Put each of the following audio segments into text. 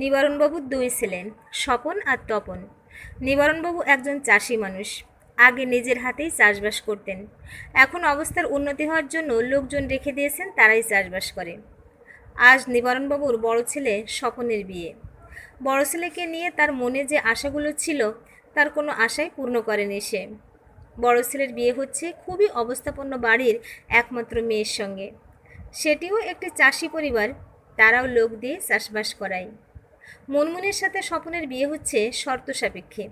নিবারণবাবুর দুই ছিলেন, স্বপন আর তপন। নিবারণবাবু একজন চাষি মানুষ, আগে নিজের হাতেই চাষবাস করতেন। এখন অবস্থার উন্নতি হওয়ার জন্য লোকজন রেখে দিয়েছেন, তারাই চাষবাস করে। আজ নিবারণবাবুর বড় ছেলে স্বপনের বিয়ে। বড় ছেলেকে নিয়ে তার মনে যে আশাগুলো ছিল, তার কোনো আশাই পূর্ণ করেনি সে। বড় ছেলের বিয়ে হচ্ছে খুবই অবস্থাপন্ন বাড়ির একমাত্র মেয়ের সঙ্গে। সেটিও একটি চাষি পরিবার, তারাও লোক দিয়ে চাষবাস করায়। মনমুনের সাথে স্বপনের বিয়ে হচ্ছে শর্ত সাপেক্ষে।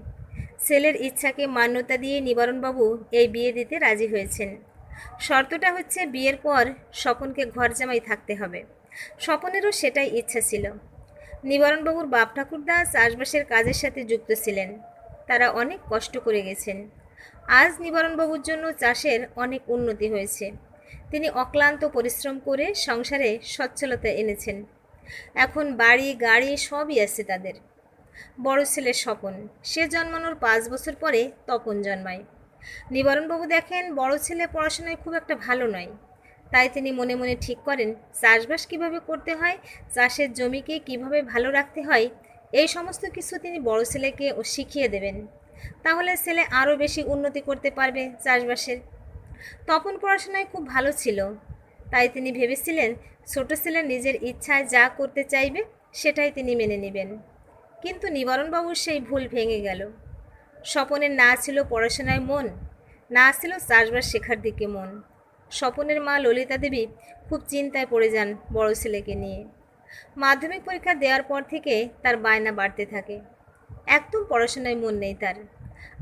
ছেলের ইচ্ছাকে মান্যতা দিয়ে নিবারণবাবু এই বিয়ে দিতে রাজি হয়েছেন। শর্তটা হচ্ছে বিয়ের পর স্বপনকে ঘর জামাই থাকতে হবে। স্বপনেরও সেটাই ইচ্ছা ছিল। নিবারণবাবুর বাপ ঠাকুরদা চাষবাসের কাজের সাথে যুক্ত ছিলেন। তারা অনেক কষ্ট করে গেছেন। আজ নিবারণবাবুর জন্য চাষের অনেক উন্নতি হয়েছে। তিনি অক্লান্ত পরিশ্রম করে সংসারে সচ্ছলতা এনেছেন। এখন বাড়ি, গাড়ি সবই আছে তাদের। বড় ছেলের স্বপন, সে জন্মানোর পাঁচ বছর পরে তপন জন্মায়। নিবারণবাবু দেখেন, বড় ছেলে পড়াশোনায় খুব একটা ভালো নয়। তাই তিনি মনে মনে ঠিক করেন, চাষবাস কীভাবে করতে হয়, চাষের জমিকে কীভাবে ভালো রাখতে হয়, এই সমস্ত কিছু তিনি বড় ছেলেকে ও শিখিয়ে দেবেন। তাহলে ছেলে আরও বেশি উন্নতি করতে পারবে চাষবাসের। তপন পড়াশোনায় খুব ভালো ছিল। তাই তিনি ভেবেছিলেন, ছোট ছেলে নিজের ইচ্ছায় যা করতে চাইবে, সেটাই তিনি মেনে নেবেন। কিন্তু নিবারণবাবুর সেই ভুল ভেঙে গেল। স্বপনের না ছিল পড়াশোনায় মন, না ছিল চাষবাস শেখার দিকে মন। স্বপনের মা ললিতা দেবী খুব চিন্তায় পড়ে যান বড় ছেলেকে নিয়ে। মাধ্যমিক পরীক্ষা দেওয়ার পর থেকে তার বায়না বাড়তে থাকে। একদম পড়াশোনায় মন নেই তার।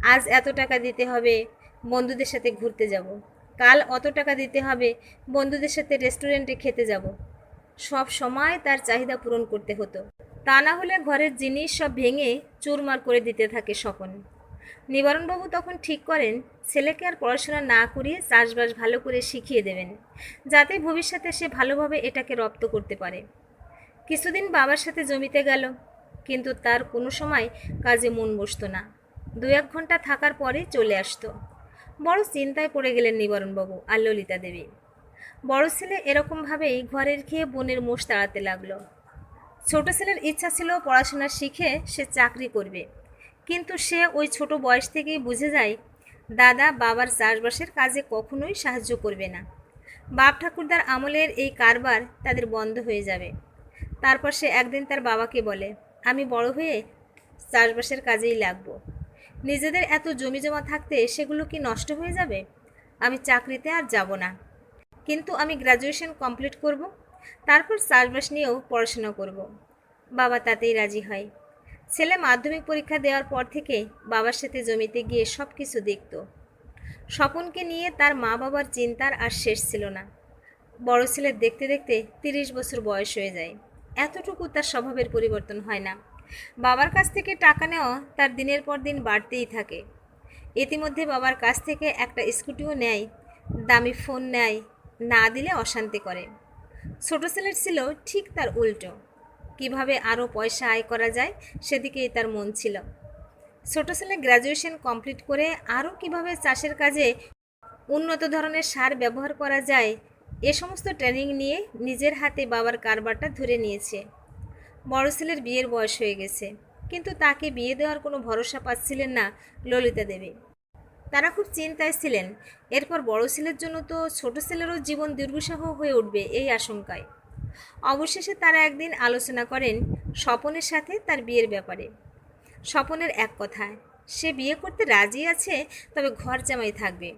আজ এত টাকা দিতে হবে, বন্ধুদের সাথে ঘুরতে যাব। কাল অত টাকা দিতে হবে, বন্ধুদের সাথে রেস্টুরেন্টে খেতে যাব। সব সময় তার চাহিদা পূরণ করতে হতো। তা না হলে ঘরের জিনিস সব ভেঙে চুরমার করে দিতে থাকে স্বপন। নিবারণবাবু তখন ঠিক করেন, ছেলেকে আর পড়াশোনা না করিয়ে চাষবাস ভালো করে শিখিয়ে দেবেন, যাতে ভবিষ্যতে সে ভালোভাবে এটাকে রপ্ত করতে পারে। কিছুদিন বাবার সাথে জমিতে গেল, কিন্তু তার কোনো সময় কাজে মন বসতো না। দু এক ঘণ্টা থাকার পরে চলে আসতো। বড় চিন্তায় পড়ে গেলেন নিবারণবাবু আর ললিতা দেবী। বড় ছেলে এরকমভাবেই ঘরের খেয়ে বোনের মোষ তাড়াতে লাগল। ছোট ছেলের ইচ্ছা ছিল পড়াশোনা শিখে সে চাকরি করবে। কিন্তু সে ওই ছোট বয়স থেকেই বুঝে যায়, দাদা বাবার চাষবাসের কাজে কখনোই সাহায্য করবে না। বাপ ঠাকুরদার আমলের এই কারবার তাদের বন্ধ হয়ে যাবে। তারপর সে একদিন তার বাবাকে বলে, আমি বড় হয়ে চাষবাসের কাজেই লাগবো। নিজেদের এত জমি জমা থাকতে সেগুলো কি নষ্ট হয়ে যাবে? আমি চাকরিতে আর যাব না। কিন্তু আমি গ্র্যাজুয়েশন কমপ্লিট করব, তারপর চাষবাস নিয়েও পড়াশোনা করব। বাবা তাতেই রাজি হয়। ছেলে মাধ্যমিক পরীক্ষা দেওয়ার পর থেকে বাবার সাথে জমিতে গিয়ে সব কিছু দেখত। স্বপনকে নিয়ে তার মা বাবার চিন্তার আর শেষ ছিল না। বড় ছেলের দেখতে দেখতে তিরিশ বছর বয়স হয়ে যায়। এতটুকু তার স্বভাবের পরিবর্তন হয় না। বাবার কাছ থেকে টাকা নেওয়া তার দিনের পর দিন বাড়তেই থাকে। ইতিমধ্যে বাবার কাছ থেকে একটা স্কুটিও নেয়, দামি ফোন নেয়, না দিলে অশান্তি করে। ছোট ছেলের ছিল ঠিক তার উল্টো। কীভাবে আরও পয়সা আয় করা যায় সেদিকেই তার মন ছিল। ছোট ছেলে গ্র্যাজুয়েশন কমপ্লিট করে আরও কীভাবে চাষের কাজে উন্নত ধরনের সার ব্যবহার করা যায়, এ সমস্ত ট্রেনিং নিয়ে নিজের হাতে বাবার কারবারটা ধরে নিয়েছে। বড় ছেলের বিয়ের বয়স হয়ে গেছে। কিন্তু তাকে বিয়ে দেওয়ার কোনো ভরসা পাচ্ছিলেন না ললিতা দেবী। তারা খুব চিন্তায় ছিলেন। এরপর বড় ছেলের জন্য তো ছোট ছেলেরও জীবন দুর্বিষহ হয়ে উঠবে এই আশঙ্কায়। অবশেষে তারা একদিন আলোচনা করেন স্বপনের সাথে তার বিয়ের ব্যাপারে। স্বপনের এক কথায়, সে বিয়ে করতে রাজি আছে, তবে ঘর জামাই থাকবে।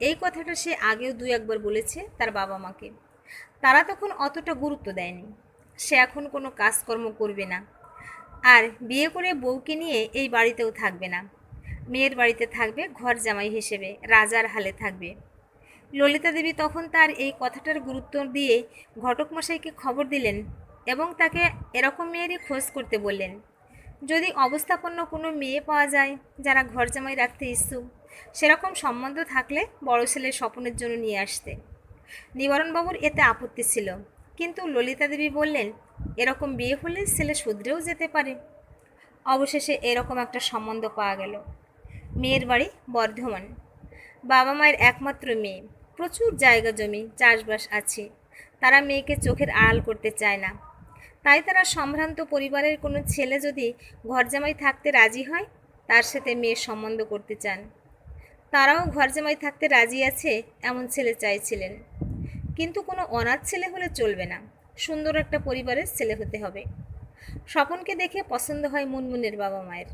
এই কথাটা সে আগেও দু একবার বলেছে তার বাবা মাকে তারা তখন অতটা গুরুত্ব দেয়নি। সে এখন কোনো কাজকর্ম করবে না। আর বিয়ে করে বউকে নিয়ে এই বাড়িতেও থাকবে না। মেয়ের বাড়িতে থাকবে ঘর জামাই হিসেবে, রাজার হালে থাকবে। ললিতা দেবী তখন তার এই কথাটার গুরুত্ব দিয়ে ঘটক মশাইকে খবর দিলেন এবং তাকে এরকম মেয়েরই খোঁজ করতে বললেন। যদি অবস্থাপন্ন কোনো মেয়ে পাওয়া যায় যারা ঘর জামাই রাখতে ইচ্ছুক, সেরকম সম্বন্ধ থাকলে বড় ছেলের স্বপ্নের জন্য নিয়ে আসতে। নিবারণবাবুর এতে আপত্তি ছিল। কিন্তু ললিতা দেবী বললেন, এরকম বিয়ে হলে ছেলে শুধরেও যেতে পারে। অবশেষে এরকম একটা সম্বন্ধ পাওয়া গেল। মেয়ের বাড়ি বর্ধমান। বাবা মায়ের একমাত্র মেয়ে। প্রচুর জায়গা জমি, চাষবাস আছে। তারা মেয়েকে চোখের আড়াল করতে চায় না। তাই তারা সম্ভ্রান্ত পরিবারের কোনো ছেলে যদি ঘরজামাই থাকতে রাজি হয়, তার সাথে মেয়ের সম্বন্ধ করতে চান। তারাও ঘরজামাই থাকতে রাজি আছে, এমন ছেলে চাইছিলেন। কিন্তু কোনো অনাথ ছেলে হলে চলবে না। সুন্দর একটা পরিবারের ছেলে হতে হবে। স্বপনকে দেখে পছন্দ হয় মুনমুনের বাবা মায়ের।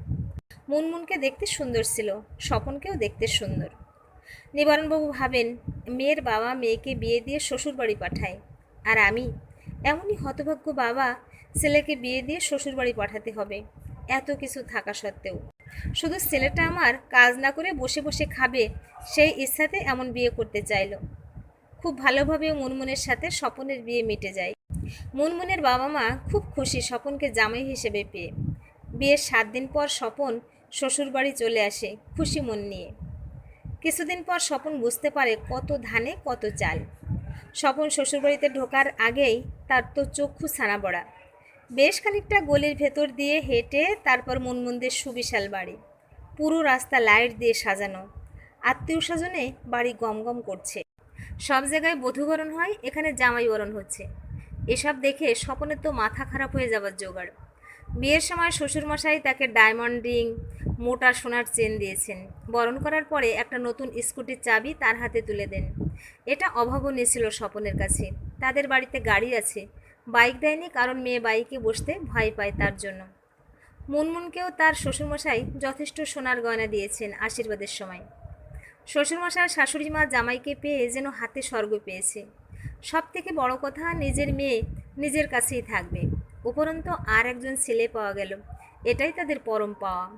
মুনমুনকে দেখতে সুন্দর ছিল, স্বপনকেও দেখতে সুন্দর। নিবারণবাবু ভাবেন, মেয়ের বাবা মেয়েকে বিয়ে দিয়ে শ্বশুরবাড়ি পাঠায়। আর আমি, এমনই হতভাগ্য বাবা ছেলেকে বিয়ে দিয়ে শ্বশুরবাড়ি পাঠাতে হবে, এত কিছু থাকা সত্ত্বেও। শুধু ছেলেটা আমার কাজ না করে বসে বসে খাবে, সেই ইচ্ছাতে এমন বিয়ে করতে চাইলো। খুব ভালোভাবে মুনমুনের সাথে স্বপনের বিয়ে মিটে যায়। মুনমুনের বাবা মা খুব খুশি স্বপনকে জামাই হিসেবে পেয়ে। বিয়ের সাত দিন পর স্বপন শ্বশুরবাড়ি চলে আসে খুশি মন নিয়ে। কিছুদিন পর স্বপন বুঝতে পারে কত ধানে কত চাল। স্বপন শ্বশুরবাড়িতে ঢোকার আগেই তার তো চক্ষু ছানা বড়া বেশ খানিকটা গলির ভেতর দিয়ে হেঁটে তারপর মুনমুনদের সুবিশাল বাড়ি। পুরো রাস্তা লাইট দিয়ে সাজানো। আত্মীয় স্বজনে বাড়ি গমগম করছে। সব জায়গায় বধূবরণ হয়, এখানে জামাই বরণ হচ্ছে। এসব দেখে স্বপনের তো মাথা খারাপ হয়ে যাবার জোগাড়। বিয়ের সময় শ্বশুরমশাই তাকে ডায়মন্ড রিং, মোটা সোনার চেন দিয়েছেন। বরণ করার পরে একটা নতুন স্কুটির চাবি তার হাতে তুলে দেন। এটা অভাবনীয় ছিল স্বপনের কাছে। তাদের বাড়িতে গাড়ি আছে। বাইক দেয়নি কারণ মেয়ে বাইকে বসতে ভয় পায় তার জন্য। মুনমুনকেও তার শ্বশুরমশাই যথেষ্ট সোনার গয়না দিয়েছেন আশীর্বাদের সময়। শ্বশুরমশাই শাশুড়ি মা জামাইকে পেয়ে যেন হাতে স্বর্গ পেয়েছে। সব থেকে বড় কথা নিজের মেয়ে নিজের কাছেই থাকবে। উপরন্ত আর একজন ছেলে পাওয়া গেল। এটাই তাদের পরম পাওয়া।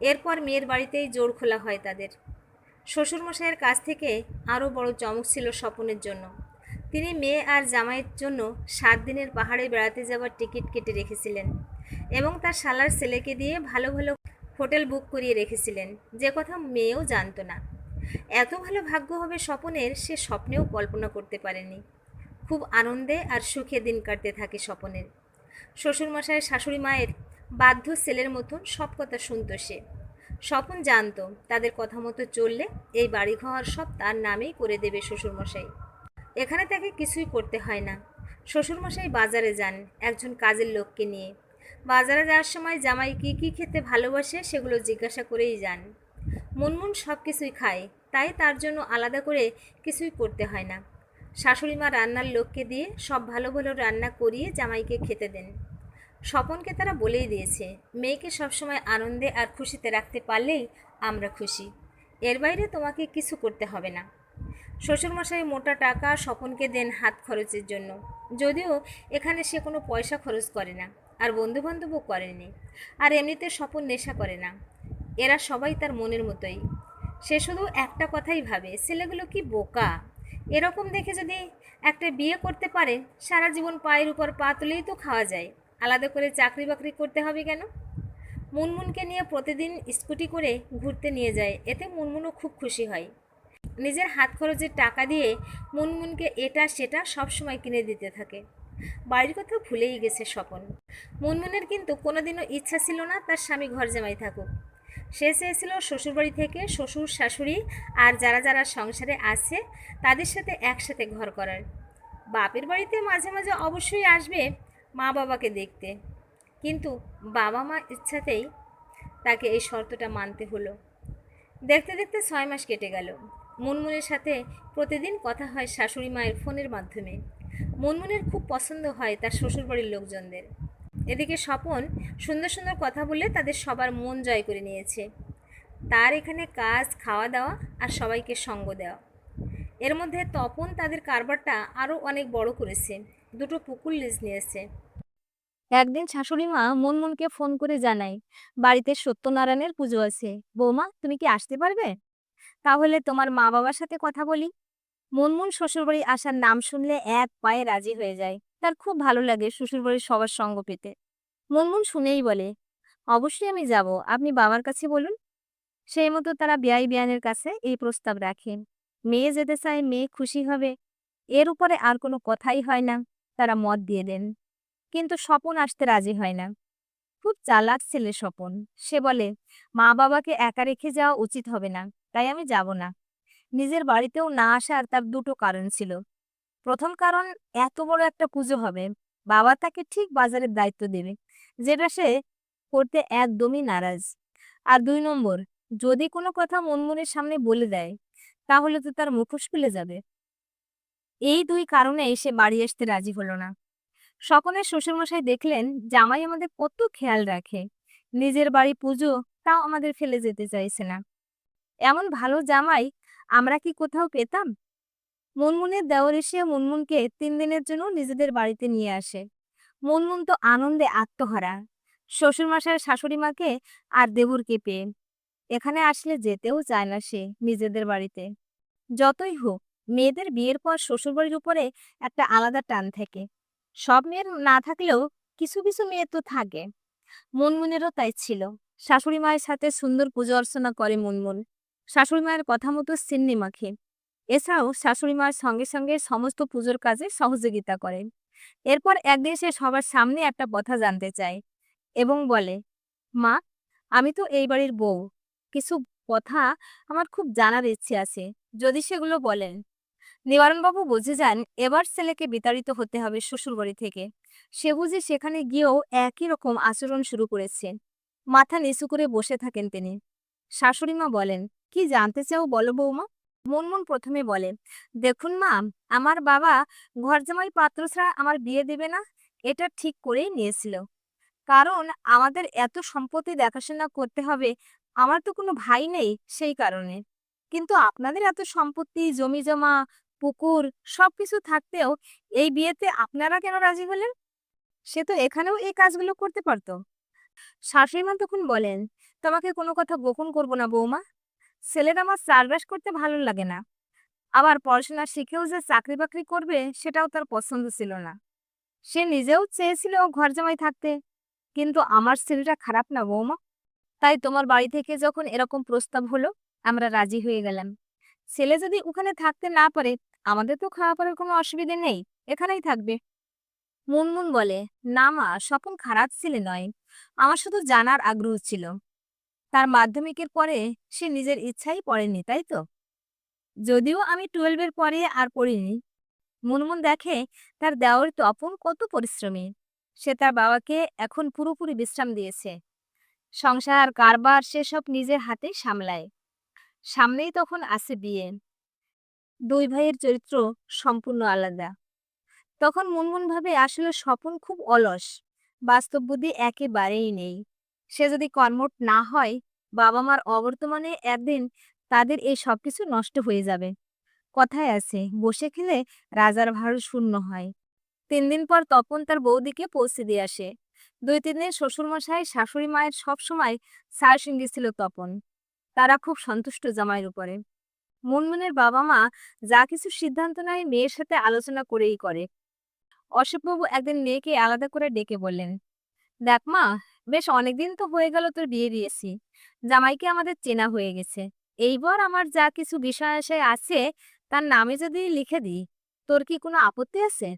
এরপর মেয়ের বাড়িতেই জোর খোলা হয় তাদের। শ্বশুরমশাইয়ের কাছ থেকে আরও বড় চমক ছিল স্বপনের জন্য। তিনি মেয়ে আর জামাইয়ের জন্য সাত দিনের পাহাড়ে বেড়াতে যাওয়ার টিকিট কেটে রেখেছিলেন এবং তার শালার ছেলেকে দিয়ে ভালো ভালো হোটেল বুক করিয়ে রেখেছিলেন। যে কথা মেয়েও জানতো না। এত ভালো ভাগ্য হবে স্বপনের, সে স্বপ্নেও কল্পনা করতে পারেনি। খুব আনন্দে আর সুখে দিন কাটতে থাকে স্বপনের। শ্বশুরমশাই, শাশুড়ি মায়ের বাধ্য ছেলের মতন সব কথা শুনত সে। স্বপন জানতো, তাদের কথা মতো চললে এই বাড়িঘর সব তার নামেই করে দেবে শ্বশুরমশাই। এখানে তাকে কিছুই করতে হয় না। শ্বশুরমশাই বাজারে যান একজন কাজের লোককে নিয়ে। বাজারে যাওয়ার সময় জামাই কী কী খেতে ভালোবাসে সেগুলো জিজ্ঞাসা করেই যান। মুনমুন সব কিছুই খায়, তাই তার জন্য আলাদা করে কিছুই করতে হয় না। শাশুড়ি মা রান্নার লোককে দিয়ে সব ভালো ভালো রান্না করিয়ে জামাইকে খেতে দেন। স্বপনকে তারা বলেই দিয়েছে, মেয়েকে সবসময় আনন্দে আর খুশিতে রাখতে পারলেই আমরা খুশি। এর বাইরে তোমাকে কিছু করতে হবে না। শ্বশুরমশাই মোটা টাকা স্বপনকে দেন হাত খরচের জন্য। যদিও এখানে সে কোনো পয়সা খরচ করে না, আর বন্ধুবান্ধবও করেনি আর এমনিতে স্বপন নেশা করে না। এরা সবাই তার মনের মতোই। সে শুধু একটা কথাই ভাবে, ছেলেগুলো কি বোকা? এরকম দেখে যদি একটা বিয়ে করতে পারে, সারা জীবন পায়ের উপর পা তুলেই তো খাওয়া যায়। আলাদা করে চাকরি বাকরি করতে হবে কেন? মুনমুনকে নিয়ে প্রতিদিন স্কুটি করে ঘুরতে নিয়ে যায়, এতে মুনমুনও খুব খুশি হয়। নিজের হাত খরচের টাকা দিয়ে মুনমুনকে এটা সেটা সব সময় কিনে দিতে থাকে। বাড়ির কথা ভুলেই গেছে স্বপন। মুনমুনের কিন্তু কোনোদিনও ইচ্ছা ছিল না তার স্বামী ঘর জামাই থাকুক। সে চেয়েছিল শ্বশুরবাড়ি থেকে শ্বশুর, শাশুড়ি আর যারা যারা সংসারে আছে তাদের সাথে একসাথে ঘর করার। বাপের বাড়িতে মাঝে মাঝে অবশ্যই আসবে মা বাবাকে দেখতে। কিন্তু বাবা মা ইচ্ছাতেই তাকে এই শর্তটা মানতে হলো। দেখতে দেখতে ছয় মাস কেটে গেল। মুনমুনের সাথে প্রতিদিন কথা হয় শাশুড়ি মায়ের ফোনের মাধ্যমে। মুনমুনের খুব পছন্দ হয় তার শ্বশুরবাড়ির লোকজনদের। এদিকে স্বপন সুন্দর সুন্দর কথা বলে তাদের সবার মন জয় করে নিয়েছে। তার এখানে কাজ খাওয়া দাওয়া আর সবাইকে সঙ্গ দেওয়া। এর মধ্যে তপন তাদের কারবারটা আরও অনেক বড় করেছে। দুটো পুকুর লিজ নিয়েছে। একদিন শাশুড়ি মা মুনমুনকে ফোন করে জানায়, বাড়িতে সত্যনারায়ণের পুজো আছে। বৌমা, তুমি কি আসতে পারবে? তাহলে তোমার মা বাবার সাথে কথা বলি। মুনমুন শ্বশুরবাড়ি আসার নাম শুনলে এক পায়ে রাজি হয়ে যায়। তার খুব ভালো লাগে শ্বশুরবাড়ির সবার সঙ্গ পেতে। মুনমুন শুনেই বলে, অবশ্যই আমি যাব। আপনি বাবার কাছে বলুন। সেই মতো তারা বিয়াই বিয়ানের কাছে এই প্রস্তাব রাখেন। মেয়ে যেতে চায়, মেয়ে খুশি হবে। এর উপরে আর কোনো কথাই হয় না। তারা মত দিয়ে দেন। কিন্তু স্বপন আসতে রাজি হয় না। খুব চালাক ছেলে স্বপন। সে বলে, মা বাবাকে একা রেখে যাওয়া উচিত হবে না। তাই আমি যাব না। নিজের বাড়িতেও না আসার তার দুটো কারণ ছিল। প্রথম কারণ, এত বড় একটা পুজো হবে। বাবা তাকে ঠিক বাজারের দায়িত্ব দেবে, যেটা সে করতে একদমই নারাজ। আর দুই নম্বর, যদি কোনো কথা মনমনের সামনে বলে দেয়, তাহলে তো তার মুখোশ খুলে যাবে। এই দুই কারণে সে বাড়ি আসতে রাজি হলো না। সকলের শ্বশুরমশাই দেখলেন, জামাই আমাদের কত খেয়াল রাখে। নিজের বাড়ি পুজো, তাও আমাদের ফেলে যেতে চাইছে না। এমন ভালো জামাই আমরা কি কোথাও পেতাম? মুনমুনের দেওর এসে মুনমুনকে তিন দিনের জন্য নিজেদের বাড়িতে নিয়ে আসে। মুনমুন তো আনন্দে আত্মহারা। শ্বশুরমশাই শাশুড়ি মাকে আর দেবরকে পেয়ে এখানে আসলে যেতেও চায় না সে নিজেদের বাড়িতে। যতই হোক, মেয়েদের বিয়ের পর শ্বশুরবাড়ির উপরে একটা আলাদা টান থাকে। সব মেয়ের না থাকলেও কিছু কিছু মেয়ে তো থাকে। মুনমুনেরও তাই ছিল। শাশুড়ি মায়ের সাথে সুন্দর পুজো অর্চনা করে মুনমুন। শাশুড়ি মায়ের কথা মতো সিন্নি মাখে। এছাড়াও শাশুড়ি মায়ের সঙ্গে সঙ্গে সমস্ত পুজোর কাজে সহযোগিতা করেন। এরপর একদিন সে সবার সামনে একটা কথা জানতে চায় এবং বলে, মা, আমি তো এই বাড়ির বউ। কিছু কথা আমার খুব জানার ইচ্ছে আছে। যদি সেগুলো বলেন নিবারণবাবু বুঝে যান, এবার ছেলেকে বিতাড়িত হতে হবে শ্বশুরবাড়ি থেকে। সে বুঝে সেখানে গিয়েও একই রকম আচরণ শুরু করেছে। মাথা নিচু করে বসে থাকেন তিনি। শাশুড়িমা বলেন, কি জানতে চাও বলো বৌমা মুনমুন প্রথমে বলে, দেখুন মা, আমার বাবা ঘর জামাই পাত্র ছাড়া আমার বিয়ে দেবে না, এটা ঠিক করেই নিয়েছিল। কারণ আমাদের এত সম্পত্তি দেখাশোনা করতে হবে, আমার তো কোনো ভাই নেই সেই কারণে। কিন্তু আপনাদের এত সম্পত্তি, জমি জমা, পুকুর, সবকিছু থাকতেও এই বিয়েতে আপনারা কেন রাজি হলেন? সে তো এখানেও এই কাজগুলো করতে পারতো। শাশুড়িমা তখন বলেন, তোমাকে কোনো কথা গোপন করব না বৌমা। ছেলের আমার চাষবাস করতে ভালো লাগে না। আবার পড়াশোনা শিখেও যে চাকরি বাকরি করবে, সেটাও তার পছন্দ ছিল না। সে নিজেও চেয়েছিল ঘর জামাই থাকতে, কিন্তু আমার ছেলেটা খারাপ না বৌমা। তাই তোমার বাড়ি থেকে যখন এরকম প্রস্তাব হলো, আমরা রাজি হয়ে গেলাম। ছেলে যদি ওখানে থাকতে না পারে, আমাদের তো খাওয়া পড়ার কোনো অসুবিধে নেই, এখানেই থাকবে। মুনমুন বলে, না মা, স্বপন খারাপ ছেলে নয়। আমার শুধু জানার আগ্রহ ছিল। তার মাধ্যমিকের পরে সে নিজের ইচ্ছাই পড়েনি, তাই তো? যদিও আমি টুয়েলভের পরে আর পড়িনি। মুনমুন দেখে তার দেওয়ার তপন কত পরিশ্রমী। সে তার বাবাকে এখন পুরোপুরি বিশ্রাম দিয়েছে। সংসার কারবার সেসব নিজের হাতে সামলায়। সামনেই তখন আছে বিয়ে। দুই ভাইয়ের চরিত্র সম্পূর্ণ আলাদা। তখন মুনমুন ভাবে আসলে স্বপন খুব অলস। বাস্তব বুদ্ধি একেবারেই নেই। সে যদি কর্মঠ না হয় বাবা মার অবর্তমানে একদিন তাদের এই সবকিছু নষ্ট হয়ে যাবে। কথায় আছে, বসে খেলে রাজার ভার শূন্য হয়। তিন দিন পর তপন তার বৌদিকে পৌঁছে দিয়ে আসে। দুই তিন দিন শ্বশুরমশাই, শাশুড়ি মায়ের সব সময় সার সঙ্গী ছিল তপন। তারা খুব সন্তুষ্ট জামাইয়ের উপরে। মুনমুনের বাবা মা যা কিছু সিদ্ধান্ত নেয় মেয়ের সাথে আলোচনা করেই করে। অশোকবাবু একদিন মেয়েকে আলাদা করে ডেকে বললেন, দেখ মা বেশ অনেকদিন তো হয়ে গেল তোর বিয়ে দিয়েছি। জামাইকে আমাদের চেনা হয়ে গেছে। এইবার আমার যা কিছু বিষয় আশয় আছে, তার নামে যদি লিখে দিই, তোর কি কোনো আপত্তি আছে?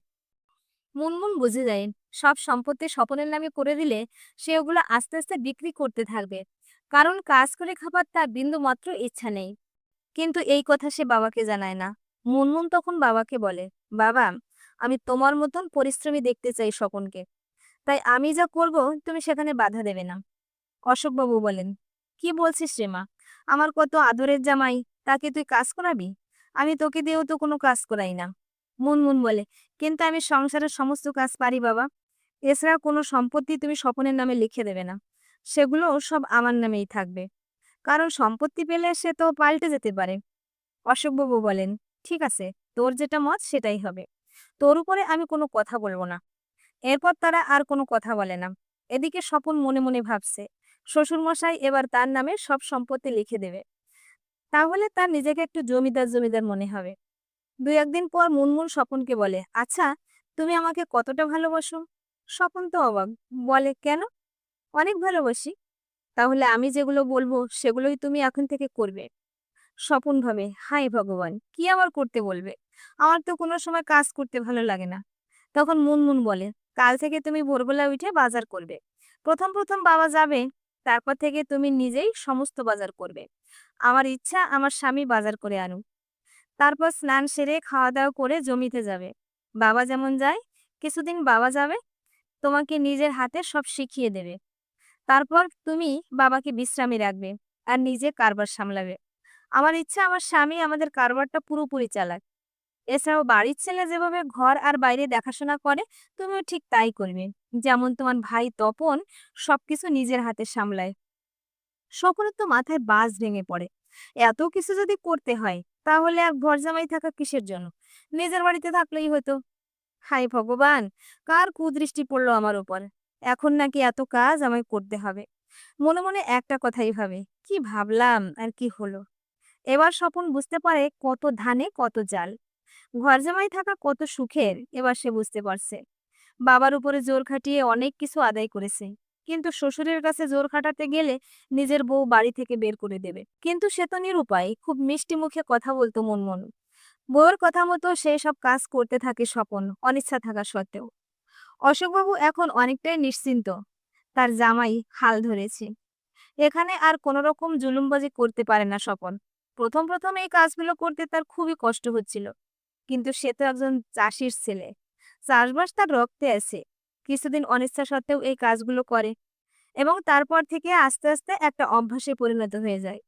মুনমুন বুঝে যায়। সব সম্পত্তি স্বপনের নামে করে দিলে সে ওগুলো আস্তে আস্তে বিক্রি করতে থাকবে। কারণ কাজ করে খাবার তার বিন্দু মাত্র ইচ্ছা নেই। কিন্তু এই কথা সে বাবাকে জানায় না। মুনমুন তখন বাবাকে বলে, বাবা, আমি তোমার মতন পরিশ্রমী দেখতে চাই স্বপনকে। তাই আমি যা করব, তুমি সেখানে বাধা দেবে না। অশোকবাবু বলেন, কি বলছিস রে মা? আমার কত আদরের জামাই, তাকে তুই কাজ করাবি? আমি তোকে দিয়েও তো কোনো কাজ করাই না। মুনমুন বলে, কিন্তু আমি সংসারের সমস্ত কাজ পারি বাবা। এছাড়া কোনো সম্পত্তি তুমি স্বপনের নামে লিখে দেবে না। সেগুলো সব আমার নামেই থাকবে। কারণ সম্পত্তি পেলে সে তো পাল্টে যেতে পারে। অশোকবাবু বলেন, ঠিক আছে, তোর যেটা মত সেটাই হবে। তোর উপরে আমি কোনো কথা বলব না। এরপর তারা আর কোনো কথা বলে না। এদিকে স্বপন মনে মনে ভাবছে, শ্বশুরমশাই এবার তার নামে সব সম্পত্তি লিখে দেবে। তাহলে তার নিজেকে একটু জমিদার জমিদার মনে হবে। দুই একদিন পর মুনমুন স্বপনকে বলে আচ্ছা তুমি আমাকে কতটা ভালোবাসো? স্বপন তো অবাক, বলে, কেন? অনেক ভালোবাসি। তাহলে আমি যেগুলো বলব সেগুলোই তুমি এখন থেকে করবে। স্বপন ভাবে হাই ভগবান, কি আবার করতে বলবে? আমার তো কোনো সময় কাজ করতে ভালো লাগে না। তখন মুনমুন বলে কাল থেকে তুমি ভোরবেলা উঠে বাজার করবে। প্রথম প্রথম বাবা যাবে, তারপর থেকে তুমি নিজেই সমস্ত বাজার করবে। আমার ইচ্ছা, আমার স্বামী বাজার করে আনুক। তারপর স্নান সেরে খাওয়া দাওয়া করে জমিতে যাবে। বাবা যেমন যায়, কিছুদিন বাবা যাবে, তোমাকে নিজের হাতে সব শিখিয়ে দেবে। তারপর তুমি বাবাকে বিশ্রামে রাখবে আর নিজে কারবার সামলাবে। আমার ইচ্ছা, আমার স্বামী আমাদের কারবারটা পুরোপুরি চালাক। এছাড়াও বাড়ির ছেলে যেভাবে ঘর আর বাইরে দেখাশোনা করে, তুমিও ঠিক তাই করবে। যেমন তোমার ভাই তপন সবকিছু নিজের হাতে সামলায়। সকলের তো মাথায় বাজ ভেঙে পড়ে। এত কিছু যদি করতে হয়, তাহলে আর ঘর জামাই থাকা কিসের জন্য? নিজের বাড়িতে থাকলেই হতো। হাই ভগবান, কার কুদৃষ্টি পড়ল আমার উপর? এখন নাকি এত কাজ আমায় করতে হবে। মনে মনে একটা কথাই ভাবে, কি ভাবলাম আর কি হলো? এবার স্বপন বুঝতে পারে কত ধানে কত জাল। ঘর জামাই থাকা কত সুখের, এবার সে বুঝতে পারছে। বাবার উপরে জোর খাটিয়ে অনেক কিছু আদায় করেছে। কিন্তু শ্বশুরের কাছে জোর খাটাতে গেলে নিজের বউ বাড়ি থেকে বের করে দেবে। কিন্তু সে তো নিরুপায়, খুব মিষ্টি মুখে কথা বলতো মন মন বউয়ের কথা মতো সেই সব কাজ করতে থাকে স্বপন, অনিচ্ছা থাকা সত্ত্বেও। অশোকবাবু এখন অনেকটাই নিশ্চিন্ত। তার জামাই হাল ধরেছে। এখানে আর কোনো রকম জুলুমবাজি করতে পারে না স্বপন। প্রথম প্রথম এই কাজগুলো করতে তার খুবই কষ্ট হচ্ছিল। কিন্তু সে তো একজন চাষির ছেলে। চাষবাস তার রক্তে আছে। কিছুদিন অনিচ্ছা সত্ত্বেও এই কাজগুলো করে এবং তারপর থেকে আস্তে আস্তে একটা অভ্যাসে পরিণত হয়ে যায়।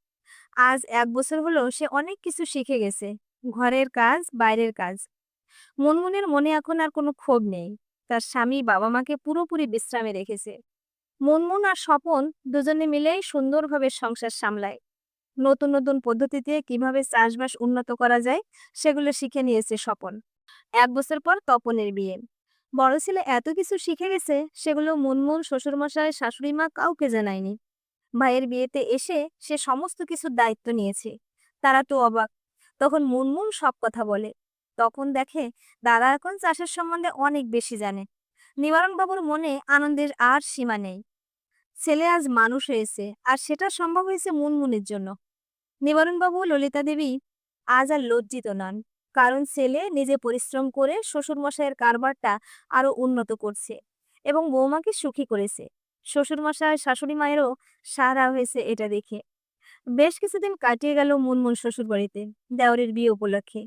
আজ এক বছর হলো সে অনেক কিছু শিখে গেছে। ঘরের কাজ, বাইরের কাজ। মনমনের মনে এখন আর কোনো ক্ষোভ নেই। তার স্বামী বাবা মাকে পুরোপুরি বিশ্রামে রেখেছে। মনমন আর স্বপন দুজনে মিলেই সুন্দরভাবে সংসার সামলায়। নতুন নতুন পদ্ধতিতে কীভাবে চাষবাস উন্নত করা যায়, সেগুলো শিখে নিয়েছে স্বপন। এক বছর পর তপনের বিয়ে। বড় ছেলে এত কিছু শিখে গেছে, সেগুলো মুনমুন শ্বশুরমশাই, শাশুড়ি মা কাউকে জানায়নি। ভাইয়ের বিয়েতে এসে সে সমস্ত কিছুর দায়িত্ব নিয়েছে। তারা তো অবাক। তখন মুনমুন সব কথা বলে। তখন দেখে দাদা এখন চাষের সম্বন্ধে অনেক বেশি জানে। নিবারণ বাবুর মনে আনন্দের আর সীমা নেই। ছেলে আজ মানুষ হয়েছে, আর সেটা সম্ভব হয়েছে মুনমুনের জন্য। নিবারণবাবু ললিতা দেবী আজ আর লজ্জিত নন। কারণ ছেলে নিজে পরিশ্রম করে শ্বশুরমশাইয়ের কারবারটা আরও উন্নত করছে এবং বৌমাকে সুখী করেছে। শ্বশুরমশাই, শাশুড়ি মায়েরও সারা হয়েছে এটা দেখে। বেশ কিছুদিন কাটিয়ে গেল মুনমুন শ্বশুর বাড়িতে দেওরের বিয়ে উপলক্ষে।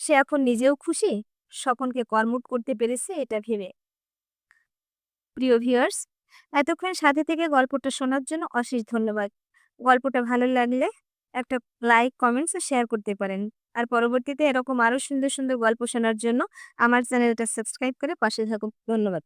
সে এখন নিজেও খুশি, স্বপনকে কর্মট করতে পেরেছে এটা ভেবে। প্রিয় ভিউয়ার্স, এতক্ষণ সাথে থেকে গল্পটা শোনার জন্য অশেষ ধন্যবাদ। গল্পটা ভালো লাগলে একটা লাইক, কমেন্টস ও শেয়ার করতে পারেন। আর পরবর্তীতে এরকম আরও সুন্দর সুন্দর গল্প শোনার জন্য আমার চ্যানেলটা সাবস্ক্রাইব করে পাশে থাকুন। ধন্যবাদ।